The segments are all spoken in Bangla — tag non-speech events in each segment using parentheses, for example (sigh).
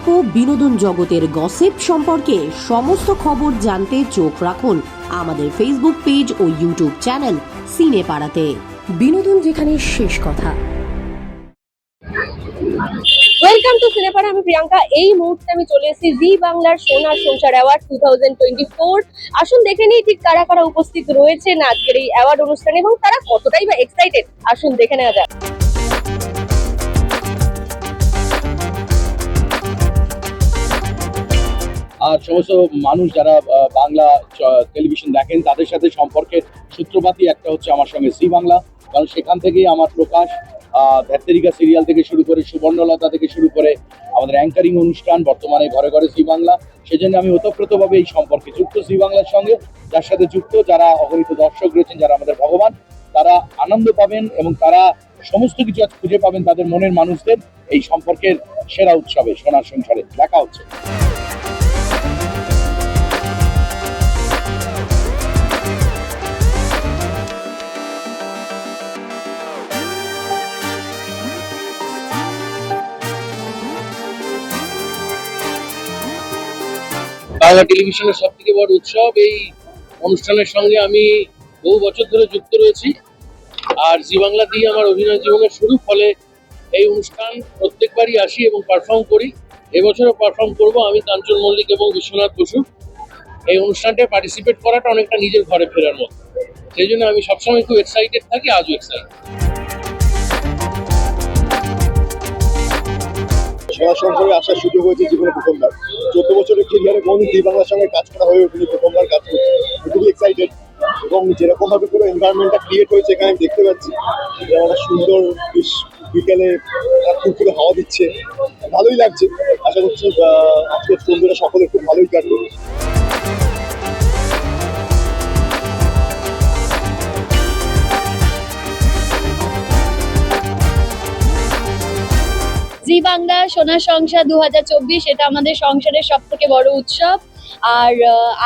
গল্প বিনোদন জগতের গসিপ সম্পর্কে সমস্ত খবর জানতে চোখ রাখুন আমাদের ফেসবুক পেজ ও ইউটিউব চ্যানেল সিনে পাড়াতে বিনোদন যেখানে শেষ কথা। ওয়েলকাম টু সিনেপাড়া আমি প্রিয়াঙ্কা। এই মুহূর্তে আমি চলে এসেছি জি বাংলার সোনার সংসার award two thousand twenty four আসুন দেখে নিই ঠিক কারা কারা উপস্থিত রয়েছে না আজকের এই অ্যাওয়ার্ড অনুষ্ঠানে এবং তারা কতটাই বা এক্সাইটেড আসুন দেখে নেওয়া যাক। আর সমস্ত মানুষ যারা বাংলা টেলিভিশন দেখেন, তাদের সাথে সম্পর্কের সূত্রপাতই একটা হচ্ছে আমার সঙ্গে সি বাংলা। কারণ সেখান থেকেই আমার প্রকাশ ভ্যাতেরিকা সিরিয়াল থেকে শুরু করে সুবর্ণলতা থেকে শুরু করে আমাদের অ্যাঙ্কারিং অনুষ্ঠান, বর্তমানে ঘরে ঘরে সি বাংলা। সেজন্য আমি ওতপ্রোতভাবে এই সম্পর্কে যুক্ত সি বাংলার সঙ্গে। যার সাথে যুক্ত যারা অগণিত দর্শক রয়েছেন, যারা আমাদের ভগবান, তারা আনন্দ পাবেন এবং তারা সমস্ত কিছু আজ খুঁজে পাবেন তাদের মনের মানুষদের এই সম্পর্কের সেরা উৎসবে সোনার সংসারে। দেখা হচ্ছে। বাংলা টেলিভিশনের সব থেকে বড় উৎসব, এই অনুষ্ঠানের সঙ্গে আমি বহু বছর ধরে যুক্ত রয়েছি। আর জি বাংলা দিয়ে আমার অভিনয় জীবনের শুরু, ফলে এই অনুষ্ঠান প্রত্যেকবারই আসি এবং পারফর্ম করি। এবছরও পারফর্ম করব আমি কাঞ্চন মল্লিক এবং বিশ্বনাথ বসু। এই অনুষ্ঠানটায় পার্টিসিপেট করাটা অনেকটা নিজের ঘরে ফেরার মতো। সেই জন্য আমি সবসময় খুব এক্সাইটেড থাকি, আজও এক্সাইটেড সংসারে আসার সুযোগ হয়েছে জীবনে প্রথমবার। চোদ্দ বছরের কেরিয়ারে কোন জি বাংলার সঙ্গে কাজ করা হয়ে ওঠেনি, প্রথমবার কাজ করছি। খুবই এক্সাইটেড এবং যেরকম ভাবে পুরো এনভায়রনমেন্টটা ক্রিয়েট হয়েছে এখানে আমি দেখতে পাচ্ছি একটা সুন্দর বেশ বিকেলে ফুরফুরে হাওয়া দিচ্ছে। ভালোই লাগছে। আশা করছি আজকের সন্ধ্যেটা সকলে খুব ভালোই কাটবে বাংলা সোনার সংসার দুহাজার চব্বিশ, এটা আমাদের সংসারের সব থেকে বড় উৎসব। আর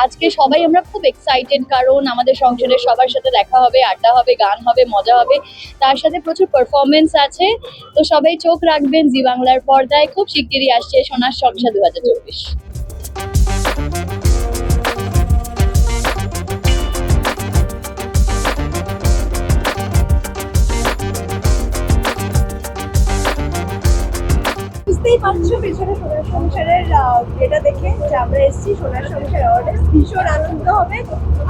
আজকে সবাই আমরা খুব এক্সাইটেড কারণ আমাদের সংসারের সবার সাথে দেখা হবে, আড্ডা হবে, গান হবে, মজা হবে। তার সাথে প্রচুর পারফরমেন্স আছে। তো সবাই চোখ রাখবেন, জি বাংলার পর্দায়। খুব শিগগিরই আসছে সোনার সংসার দু হাজার চব্বিশ। পারছ পেছনে সোনার সংসারের এটা দেখে যে আমরা এসেছি সোনার সংসার অ্যাওয়ার্ডে ভীষণ আনন্দ হবে।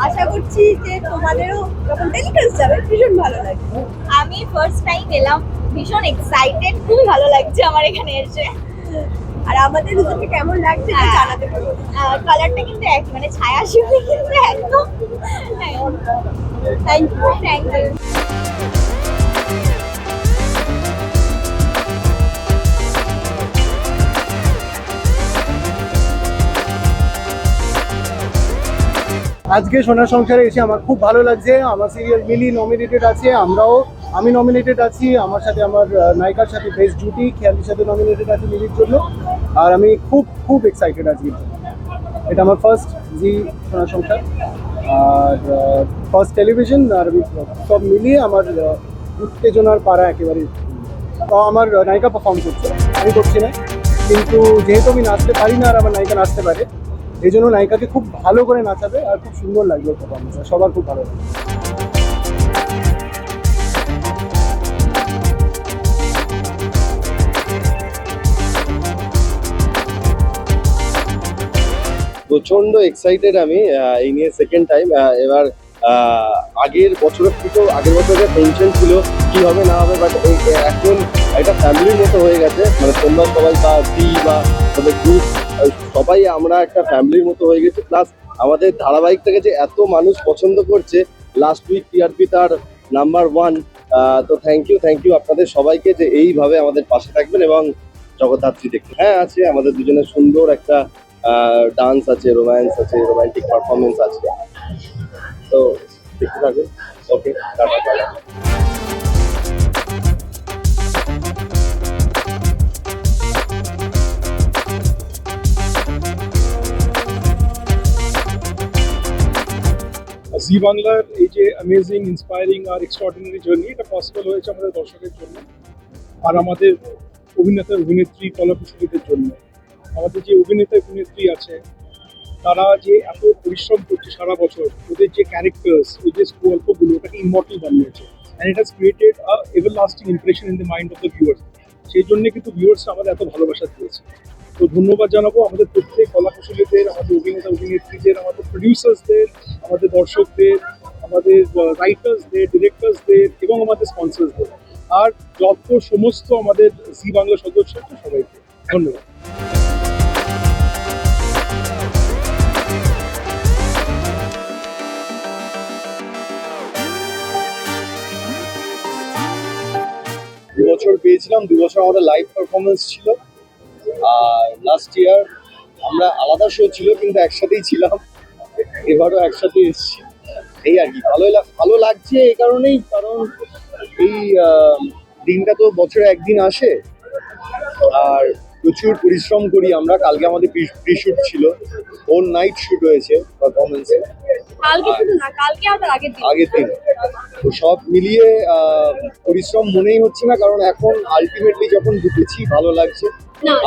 আশা করছি যে তোমাদেরও যখন টেলিকাস্ট যাবে ভীষণ ভালো লাগবে। আমি ফার্স্ট টাইম এলাম। ভীষণ এক্সাইটেড খুবই ভালো লাগছে আমার এখানে এসে। আর আমাদের দুজনকে কেমন লাগছে হ্যাঁ। জানাতে পারব কালারটা কিন্তু এক মানে ছায়া শিবলি কিন্তু একদম। থ্যাংক ইউ থ্যাংক ইউ আজকে সোনার সংসারে এসে আমার খুব ভালো লাগছে। আমার সিরিয়াল মিলি নমিনেটেড আছে, আমরাও, আমি নমিনেটেড আছি। আমার সাথে আমার নায়িকার সাথে বেস্ট জুটি, খেয়ালির সাথে নমিনেটেড আছে মিলির জন্য। আর আমি খুব খুব এক্সাইটেড আজকে এটা আমার ফার্স্ট জি সোনার সংসার। আর ফার্স্ট টেলিভিশন আর সব মিলিয়ে আমার উত্তেজনার পাড়া একেবারে। আমার নায়িকা পারফর্ম করছে। আমি করছি না। কিন্তু যেহেতু আমি নাচতে পারি না আর আমার নায়িকা নাচতে পারে এই জন্য নায়িকাকে খুব ভালো করে নাচাবে আর খুব সুন্দর লাগবে পারফরমেন্স সবার খুব ভালো লাগবে। প্রচণ্ড এক্সাইটেড আমি এই নিয়ে সেকেন্ড টাইম এবার আগের বছরের থেকেও আগের বছর বছরের টেনশন ছিল কি হবে না হবে বাট এখন একটা ফ্যামিলির মতো হয়ে গেছে। মানে তোমরা সবাই বা বা তোমাদের গ্রুপ সবাই আমরা একটা ফ্যামিলির মতো হয়ে গেছি। প্লাস আমাদের ধারাবাহিক থেকে যে এত মানুষ পছন্দ করছে লাস্ট উইক টিআরপি তার নাম্বার ওয়ান তো থ্যাংক ইউ থ্যাংক ইউ আপনাদের সবাইকে যে এইভাবে আমাদের পাশে থাকবেন এবং জগদ্ধাত্রী দেখতে। হ্যাঁ আছে আমাদের দুজনের সুন্দর একটা ডান্স আছে রোম্যান্স আছে রোমান্টিক পারফরমেন্স আছে। তো দেখতে থাকুন। ওকে টাটা। জি বাংলার এই যে অ্যামেজিং ইন্সপায়ারিং আর এক্সট্রাঅর্ডিনারি জার্নি এটা পসিবল হয়েছে আমাদের দর্শকের জন্য আর আমাদের অভিনেতা, অভিনেত্রী কলাকুশলীদের জন্য। আমাদের যে অভিনেতা, অভিনেত্রী আছে, তারা যে এত পরিশ্রম করছে সারা বছর, ওদের যে ক্যারেক্টার্স ওই যে গল্পগুলো, ওটাকে ইমর্টাল বানিয়েছে। And it has created a ever lasting impression in the mind of the viewers সেই জন্য কিন্তু ভিউয়ার্স আমাদের এত ভালোবাসা দিয়েছে। তো ধন্যবাদ জানাব আমাদের প্রত্যেক কলা কুশলীদের আমাদের অভিনেতা, অভিনেত্রীদের, আমাদের প্রডিউসার্সদের আমাদের দর্শকদের, আমাদের রাইটার্সদের ডিরেক্টরসদের এবং আমাদের স্পন্সরসদের আর যত সমস্ত আমাদের জি বাংলা সদস্য সবাইকে, ধন্যবাদ। দু বছর পেয়েছিলাম দু বছর আমাদের লাইভ পারফরমেন্স ছিল। আর লাস্ট ইয়ার আমরা আলাদা শো ছিল, কিন্তু একসাথেই ছিলাম। এবারও একসাথে এসেছি। এই আর কি লাগ- ভালো লাগছে এই কারণেই, কারণ এই দিনটা তো বছরে একদিন আসে। আর প্রচুর পরিশ্রম করি আমরা। কালকে আমাদের প্রি শুট ছিল। ওর নাইট শুট হয়েছে পারফরমেন্সে কালকে শুধু না কালকে আবার আগের দিন। আগের দিন। তো সব মিলিয়ে আহ, পরিশ্রম মনেই হচ্ছে না কারণ এখন আলটিমেটলি যখন ঢুকেছি ভালো লাগছে।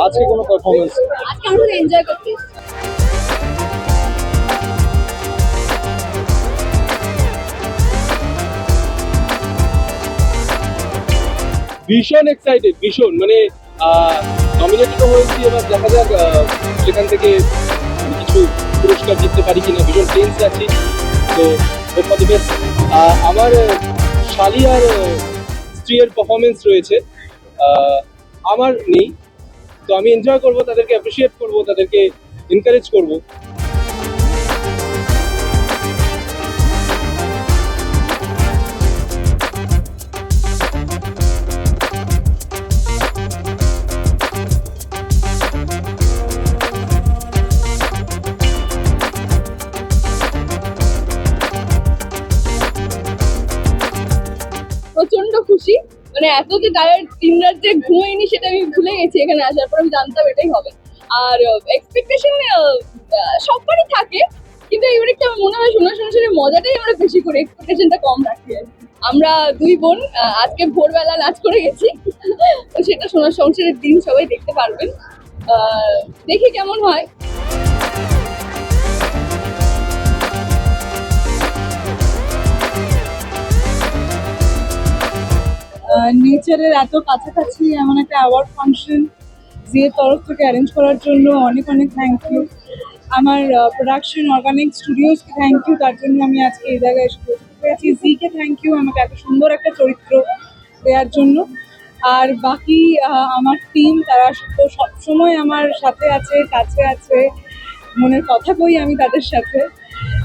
আজকে কোনো পারফরমেন্স আজকে আমরা এনজয় করতে ভীষণ এক্সাইটেড ভীষণ। মানে নমিনেটেড হয়েছি এবার দেখা যাক আহ, সেখান থেকে কিছু পুরস্কার জিততে পারি কিনা ভীষণ টেন্স আছি। তো ওর বেস্ট আমার শালি আর স্ত্রীর পারফরমেন্স রয়েছে। আমার নেই। তো আমি এনজয় করব, তাদেরকে অ্যাপ্রিসিয়েট করব, তাদেরকে এনকারেজ করব। এত যে টায়ার তিন রাত যে ঘুমাইনি সেটা আমি ভুলে গেছি, এখানে আসার পর আমি জানতাম এটাই হবে। আর এক্সপেকটেশন সববারই থাকে, কিন্তু এবার একটু মনে হয় শোনা সংসারের মজাটাই আমরা বেশি করি এক্সপেকটেশনটা কম রাখি আমরা দুই বোন আজকে ভোরবেলা নাচ করে গেছি সেটা সোনার সংসারের দিন সবাই দেখতে পারবেন। দেখি কেমন হয়। নেচারের এত কাছাকাছি এমন একটা অ্যাওয়ার্ড ফাংশন জিএর তরফ থেকে অ্যারেঞ্জ করার জন্য অনেক অনেক থ্যাংক ইউ আমার প্রোডাকশন অর্গানিক স্টুডিওসকে থ্যাংক ইউ তার জন্য আমি আজকে এই জায়গায় এসে উপস্থিত হয়েছি। জিকে থ্যাংক ইউ আমাকে এত সুন্দর একটা চরিত্র দেওয়ার জন্য। আর বাকি আমার টিম তারা তো সবসময় আমার সাথে আছে, কাছে আছে, মনের কথা কই আমি তাদের সাথে।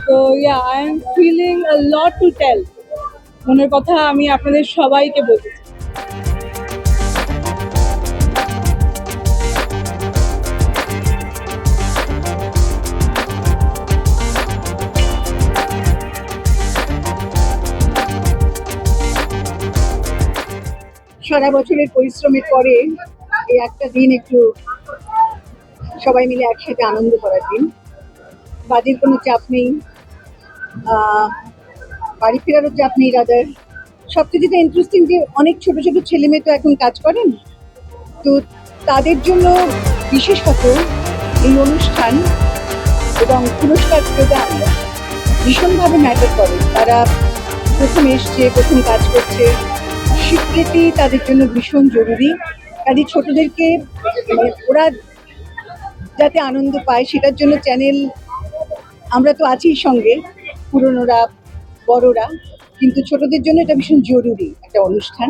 তো yeah I am feeling lot to tell মনের কথা আমি আপনাদের সবাইকে বলতে। সারা বছরের পরিশ্রমের পরে এই একটা দিন একটু সবাই মিলে একসাথে আনন্দ করার দিন। বাড়ির কোনো চাপ নেই। বাড়ি ফেরারও চাপ নেই, রাজার। সবচেয়ে যেটা ইন্টারেস্টিং যে অনেক ছোট ছোট ছেলে মেয়ে তো এখন কাজ করেন। তো তাদের জন্য বিশেষত এই অনুষ্ঠান এবং পুরস্কার প্রদান ভীষণভাবে ম্যাটার করে। তারা প্রথম এসছে, প্রথম কাজ করছে। স্বীকৃতি তাদের জন্য ভীষণ জরুরি। কাজে ছোটদেরকে মানে ওরা যাতে আনন্দ পায়, সেটার জন্য চ্যানেল আমরা তো আছি সঙ্গে, পুরনোরা, বড়রা। কিন্তু ছোটদের জন্য এটা ভীষণ জরুরি একটা অনুষ্ঠান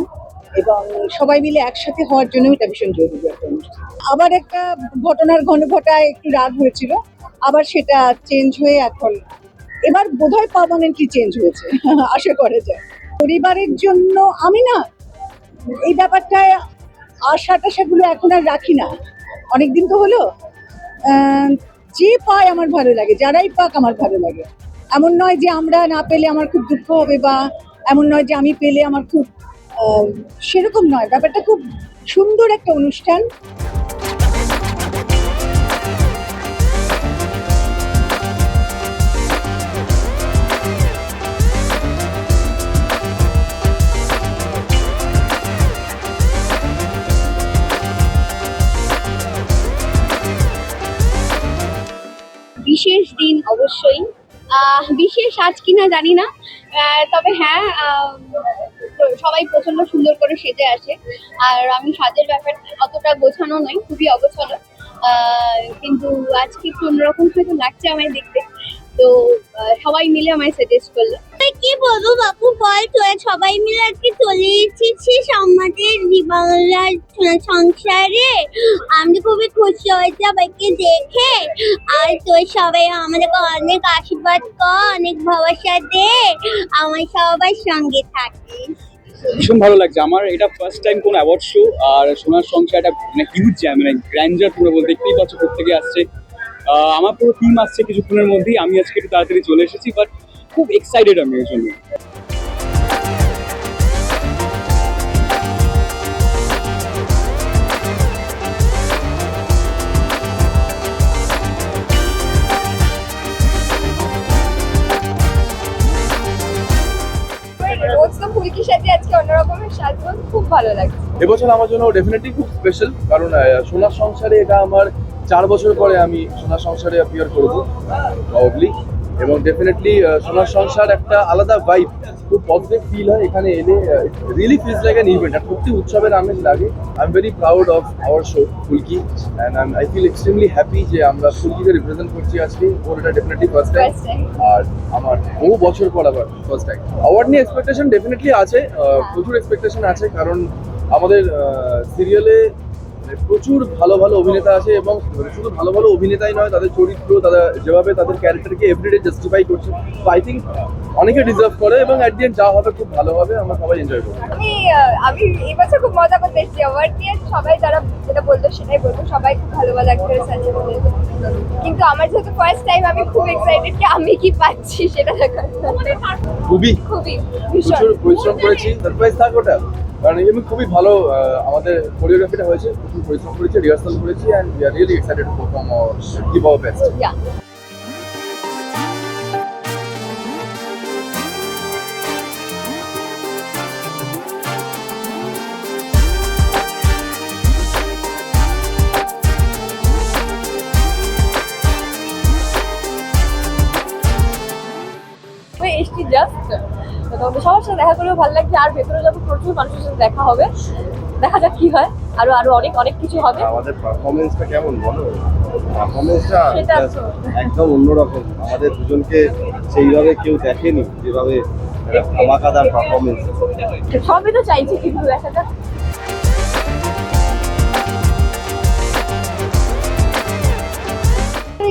এবং সবাই মিলে একসাথে হওয়ার জন্য এটা ভীষণ জরুরি একটা অনুষ্ঠান। আবার একটা ঘটনার ঘন ঘটায় একটু রাগ হয়েছিল, আবার সেটা চেঞ্জ হয়ে এখন এবার বোধ বোধহয় পার্মানেন্টলি চেঞ্জ হয়েছে, (laughs) আশা করা যায়। পরিবারের জন্য আমি না এই ব্যাপারটায় আশা টাশাগুলো এখন আর রাখি না। অনেকদিন তো হলো যে পায় আমার ভালো লাগে, যারাই পাক আমার ভালো লাগে। এমন নয় যে আমরা না পেলে আমার খুব দুঃখ হবে বা এমন নয় যে আমি পেলে আমার খুব সেরকম নয়। ব্যাপারটা খুব সুন্দর একটা অনুষ্ঠান। বিশেষ দিন অবশ্যই বিশেষ সাজ কিনা জানি না। তবে হ্যাঁ সবাই প্রচণ্ড সুন্দর করে সেজে আসে। আর আমি সাজের ব্যাপার অতটা গোছানো নয় খুবই অগোছালো। কিন্তু আজকে একটু অন্যরকম হয়তো লাগছে আমায় দেখতে। তো সবাই মিলে আমায় সাজেস্ট করল। কি বলব বাপু বল তোরা সবাই মিলে আজকে চলে এসেছিস আমাদের বাংলার সংসারে। আমি খুবই খুশি হয়েছি সবাইকে দেখে। আর তোর সবাই আমাদেরকে অনেক আশীর্বাদ কর অনেক ভালোবাসা দে। আমার সবার সঙ্গে থাকিস। ভীষণ ভালো লাগছে। আমার এটা ফার্স্ট টাইম কোনো অ্যাওয়ার্ড শো আর সোনার সংখ্যা একটা মানে হিউজ মানে গ্র্যান্ডার পুরো বলতে দেখতেই পাচ্ছ প্রত্যেকে আসছে। আমার পুরো টিম আসছে কিছুক্ষণের মধ্যেই। আমি আজকে একটু তাড়াতাড়ি চলে এসেছি বাট খুব এক্সাইটেড আমি এর জন্য। এবছর আমার জন্য ডেফিনেটলি খুব স্পেশাল কারণ সোনার সংসারে এটা আমার চার বছর পরে আমি সোনার সংসারে অ্যাপিয়ার করব প্রবাবলি এবং ডেফিনেটলি সোনার সংসার একটা আলাদা ভাইব খুব পজিটিভ ফিল হয় এখানে এলে really feels like an event আর সত্যি উৎসবের আমেজ লাগে। I am very proud of our show Phulki and I feel extremely happy যে আমরা ফুলকিকে রিপ্রেজেন্ট করছি আজকে। ওর এটা ডেফিনেটলি ফার্স্ট টাইম আর আমার বহু বছর পর আবার ফার্স্ট টাইম অ্যাওয়ার্ড নিয়ে এক্সপেকটেশন ডেফিনেটলি আছে প্রচুর এক্সপেকটেশন আছে কারণ আমাদের সিরিয়ালে প্রচুর ভালো ভালো অভিনেতা আছে এবং শুধু ভালো ভালো অভিনেতাই নয় তাদের চরিত্র তারা যেভাবে তাদের ক্যারেক্টারকে এভরিডে জাস্টিফাই করছে তো আই থিঙ্ক অনেকে ডিজার্ভ করে এবং অ্যাট দি এন্ড যা হবে খুব ভালো হবে আমরা সবাই এনজয় করব। আমি আমি এবছর খুব মজা করতে এসেছি। অ্যাওয়ার্ড নিয়ে সবাই যারা যেটা বলতো সেটাই বলতো সবাই খুব ভালো ভালো অ্যাক্টরেস আছে কিন্তু আমার যেহেতু ফার্স্ট টাইম আমি খুব এক্সাইটেড কি আমি কি পাচ্ছি সেটা দেখার। খুবই। খুবই ভীষণ। পরিশ্রম করেছি। সারপ্রাইজ থাক ওটা। কারণ আমি খুবই ভালো আমাদের কোরিওগ্রাফিটা হয়েছে। প্রচুর পরিশ্রম করেছি রিহার্সাল করেছি and we are really excited to perform give our best করেও ভালো লাগছে আর ভেতরে যাব প্রচুর মানুষের সাথে দেখা হবে। দেখা যাক কি হয়। আরও আরও অনেক অনেক কিছু হবে। আমাদের পারফরমেন্সটা কেমন বলো? পারফরমেন্সটা সেটা একদম অন্যরকম। আমাদের দুজনকে সেইভাবে কেউ দেখেনি যেভাবে একটা ধামাকাদার পারফরমেন্স সবই তো চাইছি কিন্তু দেখা যাক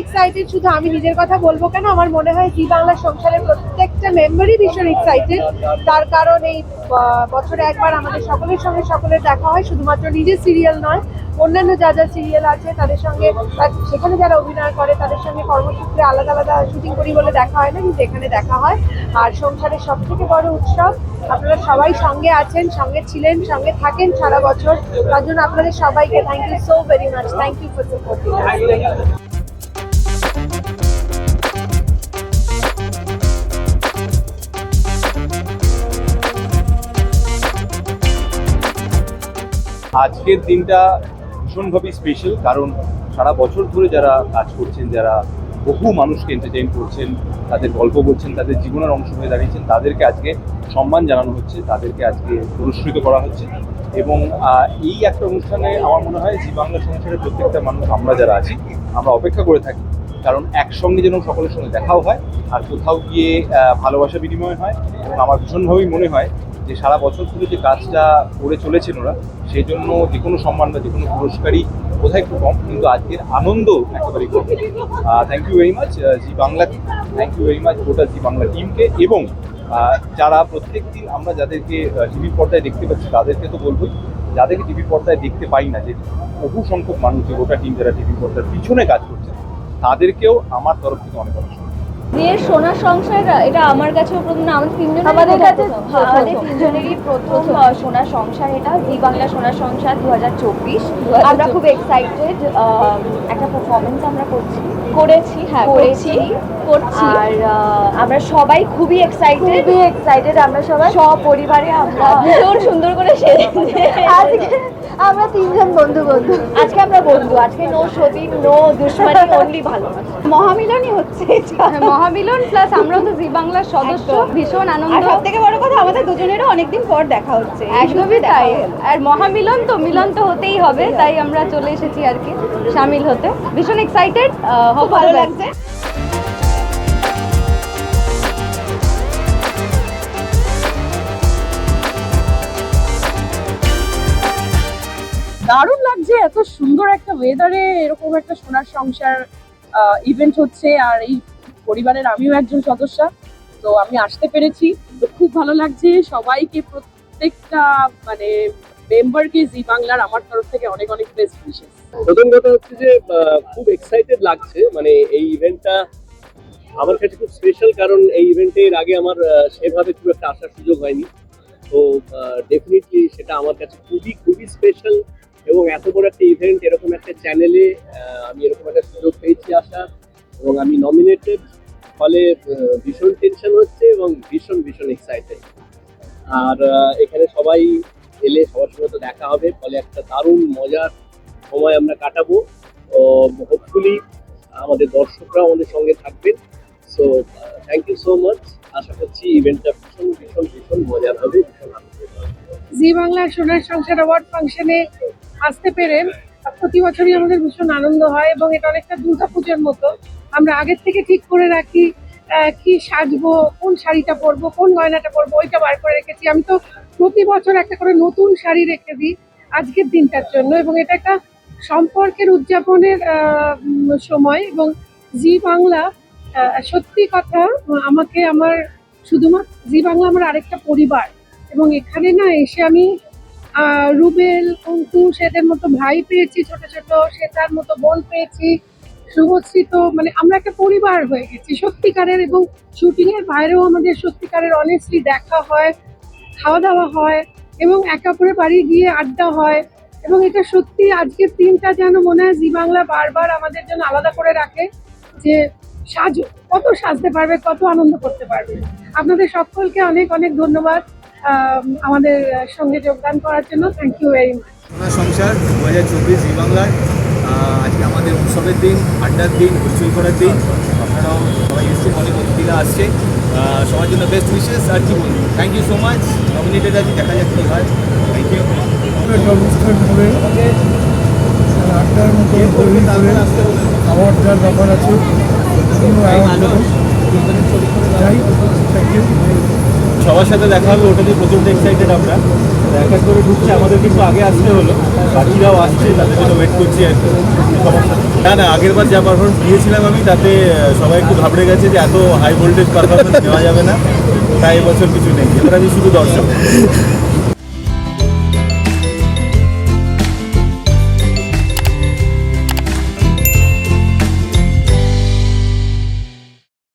এক্সাইটেড শুধু আমি নিজের কথা বলব কেন? আমার মনে হয় জি বাংলা সংসারের প্রত্যেকটা মেম্বারই ভীষণ এক্সাইটেড তার কারণ এই বছরে একবার আমাদের সকলের সঙ্গে সকলের দেখা হয়, শুধুমাত্র নিজের সিরিয়াল নয়, অন্যান্য যা যা সিরিয়াল আছে, তাদের সঙ্গে সেখানে যারা অভিনয় করে, তাদের সঙ্গে কর্মসূত্রে আলাদা আলাদা শুটিং করি বলে দেখা হয় না, কিন্তু এখানে দেখা হয়। আর সংসারের সব থেকে বড় উৎসব, আপনারা সবাই সঙ্গে আছেন, সঙ্গে ছিলেন, সঙ্গে থাকেন সারা বছর। তার জন্য আপনাদের সবাইকে thank you so very much thank you for supporting আজকের দিনটা ভীষণভাবে স্পেশাল কারণ সারা বছর ধরে যারা কাজ করছেন, যারা বহু মানুষকে এন্টারটেইন করছেন, তাদের গল্প বলছেন, তাদের জীবনের অংশ হয়ে দাঁড়িয়েছেন, তাদেরকে আজকে সম্মান জানানো হচ্ছে, তাদেরকে আজকে পুরস্কৃত করা হচ্ছে। এবং এই একটা অনুষ্ঠানে আমার মনে হয় জি বাংলা সংসারের প্রত্যেকটা মানুষ, আমরা যারা আছি, আমরা অপেক্ষা করে থাকি। কারণ একসঙ্গে যেন সকলের সঙ্গে দেখাও হয়, আর কোথাও গিয়ে ভালোবাসা বিনিময় হয়, এবং আমার ভীষণভাবেই মনে হয় যে সারা বছর ধরে যে কাজটা করে চলেছেন ওরা, সেই জন্য যে কোনো সম্মান বা যে কোনো পুরস্কারই বোধহয় একটু কম, কিন্তু আজকের আনন্দ একেবারেই কম thank you very much Zee Bangla thank you very much গোটা জি বাংলা টিমকে এবং যারা প্রত্যেক দিন আমরা যাদেরকে টিভি পর্দায় দেখতে পাচ্ছি, তাদেরকে তো বলবোই, যাদেরকে টিভি পর্দায় দেখতে পাই না, যে বহু সংখ্যক মানুষ যে গোটা টিম যারা টিভি পর্দার পিছনে কাজ করছে, তাদেরকেও আমার তরফ থেকে অনেক অনেক। বিয়ের সোনার সংসার এটা আমার কাছেও প্রথম না আমাদের তিনজন আমাদের কাছে আমাদের। তিনজনেরই প্রথম সোনা সোনার সংসার এটা জি বাংলা সোনার সংসার দু হাজার চব্বিশ আমরা খুব এক্সাইটেড একটা পারফরমেন্স আমরা করছি। করেছি হ্যাঁ করেছি, করছি। আর আমরা সবাই খুবই এক্সাইটেড খুবই এক্সাইটেড আমরা সবাই। সপরিবারে আমরা ভীষণ সুন্দর করে সেজেছে। আজকে আমরা তিনজন বন্ধু বন্ধু। আজকে আমরা বন্ধু আজকে নো সতীন নো দুশ্মনী অনলি ভালো। মহামিলনই হচ্ছে মহামিলন প্লাস আমরা তো জি বাংলার সদস্য ভীষণ আনন্দ। সব থেকে বড় কথা আমাদের দুজনেরও অনেকদিন পর দেখা হচ্ছে। একদমই তাই। আর মহামিলন তো মিলন তো হতেই হবে তাই আমরা চলে এসেছি আর কি সামিল হতে। ভীষণ এক্সাইটেড খুব ভালো লাগছে। দারুণ লাগছে এত সুন্দর একটা ওয়েদারে এরকম একটা সোনার সংসার ইভেন্ট হচ্ছে আর এই পরিবারের আমিও একজন সদস্য তো আমি আসতে পেরেছি। তো খুব ভালো লাগছে সবাইকে প্রত্যেকটা মানে মেম্বারকে জি বাংলার আমার তরফ থেকে অনেক অনেক বেস্ট উইশেস প্রথম কথা হচ্ছে যে খুব এক্সাইটেড লাগছে মানে এই ইভেন্টটা আমার কাছে খুব স্পেশাল কারণ এই ইভেন্টের আগে আমার সেভাবে খুব একটা আসার সুযোগ হয়নি। তো ডেফিনেটলি সেটা আমার কাছে খুবই খুবই স্পেশাল এবং এত বড় একটা ইভেন্ট এরকম একটা চ্যানেলে আমি এরকম একটা সুযোগ পেয়েছি আসা এবং আমি নমিনেটেড ফলে ভীষণ টেনশন হচ্ছে এবং ভীষণ ভীষণ এক্সাইটেড আর এখানে সবাই এলে সবার সঙ্গে তো দেখা হবে। ফলে একটা দারুণ মজার সময় আমরা কাটাবো। হোপফুলি আমাদের দর্শকরাও আমাদের সঙ্গে থাকবেন। So thank you so much আশা করছি ইভেন্টটা ভীষণ ভীষণ ভীষণ মজার হবে জি বাংলার সোনার সংসার অ্যাওয়ার্ড ফাংশনে আসতে পেরে প্রতি বছরই আমাদের ভীষণ আনন্দ হয় এবং এটা অনেকটা দুর্গাপুজোর মতো। আমরা আগের থেকে ঠিক করে রাখি। কি সাজবো, কোন শাড়িটা পরবো, কোন গয়নাটা পরবো, ওইটা বার করে রেখেছি। আমি তো প্রতি বছর একটা করে নতুন শাড়ি রেখে দিই আজকের দিনটার জন্য এবং এটা একটা সম্পর্কের উদযাপনের সময় এবং জি বাংলা সত্যি কথা, আমাকে আমার শুধুমাত্র জি বাংলা আমার আরেকটা পরিবার এবং এখানে না এসে আমি রুবেল, অঙ্কুশ, এদের মতো ভাই পেয়েছি, ছোট ছোট, শ্বেতার মতো বোন পেয়েছি শুভশ্রী তো মানে আমরা একটা পরিবার হয়ে গেছি। সত্যিকারের এবং শুটিং এর বাইরেও আমাদের সত্যিকারের অনেস্টলি দেখা হয় খাওয়া দাওয়া হয় এবং একে অপরের বাড়ি গিয়ে আড্ডা হয় এবং এটা সত্যি আজকের দিনটা যেন মনে হয় জি বাংলা বারবার আমাদের জন্য আলাদা করে রাখে যে সাজো, কত সাজতে পারবে, কত আনন্দ করতে পারবে। আপনাদের সকলকে অনেক অনেক ধন্যবাদ আমাদের সঙ্গে যোগদান করার জন্য। থ্যাংক ইউ ভেরি মাচ সংসার দু হাজার চব্বিশ জি বাংলায় আজকে আমাদের উৎসবের দিন আড্ডার দিন হইচই করার দিন। আপনারাও সবাই এসছেন অনেক অতিথিরা আসছে। সবার জন্য বেস্ট উইশেস আর কি বলব? Thank you so much nominated আছি দেখা যাক কী হয়। থ্যাংক ইউ অনুষ্ঠান হবে মতো খাওয়ার যার ব্যাপার আছে। যাই থ্যাংক ইউ সবার সাথে দেখা হবে, ওটা নিয়ে প্রচণ্ড এক্সাইটেড আমরা। এক এক করে ঢুকছে, আমাদের কিন্তু আগে আসতে হলো। বাকিরাও আসছে, তাদের জন্য ওয়েট করছি আর না না, আগের বার যা পারফরমেন্স দিয়েছিলাম আমি, তাতে সবাই একটু ঘাবড়ে গেছে যে এত হাই ভোল্টেজ পারফরমেন্স দেওয়া যাবে না। তাই এবছর কিছু নেই। এবার আমি শুধু দর্শক।